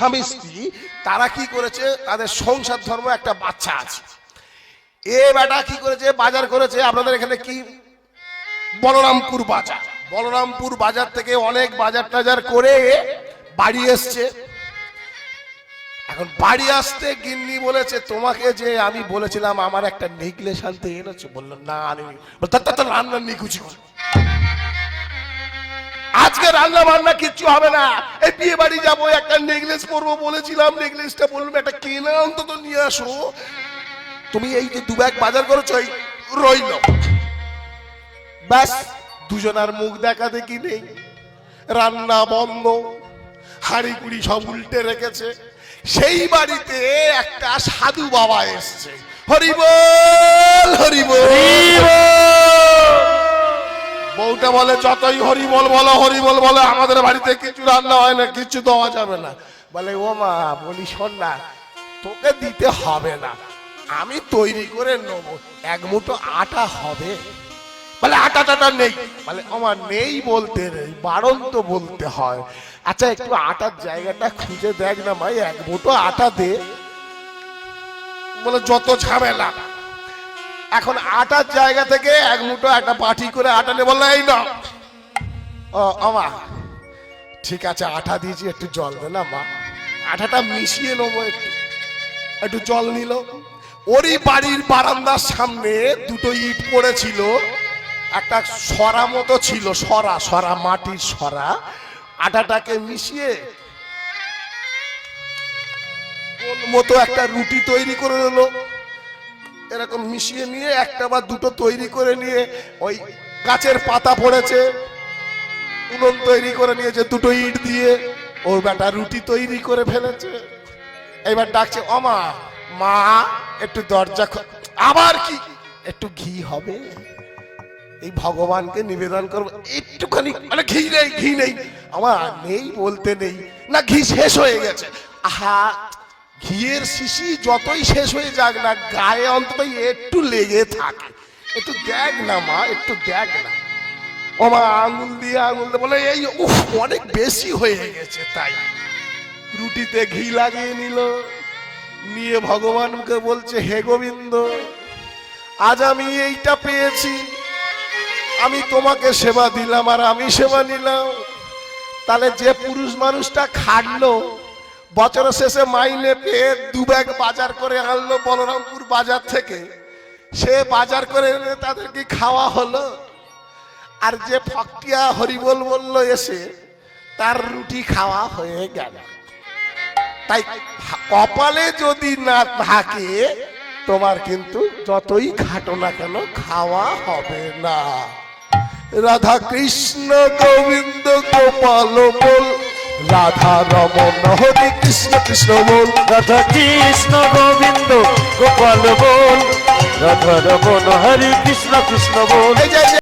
স্বামী স্ত্রী, তারা কি করেছে? তাদের সংসার ধর্ম একটা বাচ্চা আছে। এ বেটা কি করেছে? বাজার করেছে। আপনাদের এখানে কি? বলরামপুর বাজার। বলরামপুর বাজার থেকে অনেক বাজার টাজার করে বাড়ি এসছে। এখন বাড়ি আসতে গিন্নি বলেছে, তোমাকে যে আমি বলেছিলাম আমার একটা নেকলেস আনতে এনেছো। বলল, না আনি রান্না নিকুচি। আজকে রান্না বান্না কিচ্ছু হবে না। এই বিয়ে বাড়ি যাব, একটা নেকলেস পরবো বলেছিলাম, নেকলেসটা বললাম একটা কেনা অন্তত নিয়ে আসো। তুমি এই যে দু ব্যাগ বাজার করেছ, এই রইল। ব্যাস, দুজনার মুখ দেখা দেখি নেই। রান্না বন্ধ, হাড়ি কুড়ি সব উল্টে রেখেছে। সেই বাড়িতে একটা সাধু বাবা এসছে। হরিবল হরিবল বউটা বলে, যতই হরিবল বলো হরিবল বলো, আমাদের বাড়িতে কিছু রান্না হয় না, কিছু দেওয়া যাবে না। বলে, ও মা, বলি, শোন না, তোকে দিতে হবে না, আমি তৈরি করে নেব, এক মুঠো আটা হবে। বলে আটা টাটা নেই। বলে আমার নেই বলতে নেই বারণ তো বলতে হয়। আচ্ছা একটু আটার জায়গাটা খুঁজে দেখ না ভাই, এক মুঠো আটা দে। বলে, যত ঝামেলা এখন আটার জায়গা থেকে এক মুঠো একটা পাটি করে আটা নে বলল এই না। ও আমা ঠিক আছে, আটা দিয়েছি, একটু জল দে না, মা। আটাটা মিশিয়ে নেব একটু। একটু জল নিল। ওরই বাড়ির বারান্দার সামনে দুটো ইট পড়েছিল। একটা সরা মতো ছিল, সরা সরা, মাটির সরা। আটাটাকে মিশিয়ে মতো একটা রুটি তৈরি করে নিল। এরকম মিশিয়ে নিয়ে, একটা বা দুটো তৈরি করে নিয়ে ওই গাছের পাতা পড়েছে, উনুন তৈরি করে নিয়েছে, দুটো ইট দিয়ে, ওর বেটা রুটি তৈরি করে ফেলেছে। এবার ডাকছে অমা মা একটু দরজা আবার কি? একটু ঘি হবে। এই ভগবানকে নিবেদন করব। একটুখানি মানে ঘি নেই ঘি নেই। আমার নেই বলতে নেই। না, ঘি শেষ হয়ে গেছে। আহা ঘিয়ের শিশি যতই শেষ হয়ে যাক না, গায়ে অন্তত একটু লেগে থাকে। একটু দেখ না, মা, একটু দেখ না। ও মা আঙুল দিয়ে আঙুল দিয়ে বলে, এই, উফ, অনেক বেশি হয়ে গেছে তাই। রুটিতে ঘি লাগিয়ে নিল। নিয়ে ভগবানকে বলছে, হে গোবিন্দ, আজ আমি এইটা পেয়েছি। আমি তোমাকে সেবা দিলাম আর আমি সেবা নিলাম। তাহলে যে পুরুষ মানুষটা খাটলো বছরের শেষে মাইনে পেয়ে দু ব্যাগ বাজার করে আনলো বলরামপুর বাজার থেকে। সে বাজার করে এনে তাদেরকে খাওয়া হলো। আর যে ফকটিয়া হরিবল বলল এসে, তার রুটি খাওয়া হয়ে গেল। তাই কপালে যদি না থাকে, তোমার কিন্তু যতই খাটো না কেন খাওয়া হবে না। রাধা কৃষ্ণ গোবিন্দ গোপাল বল রাধা রমন, হরে কৃষ্ণ কৃষ্ণ বল। রাধা কৃষ্ণ গোবিন্দ, গোপাল বল। রাধা রমন, হরে কৃষ্ণ কৃষ্ণ বল।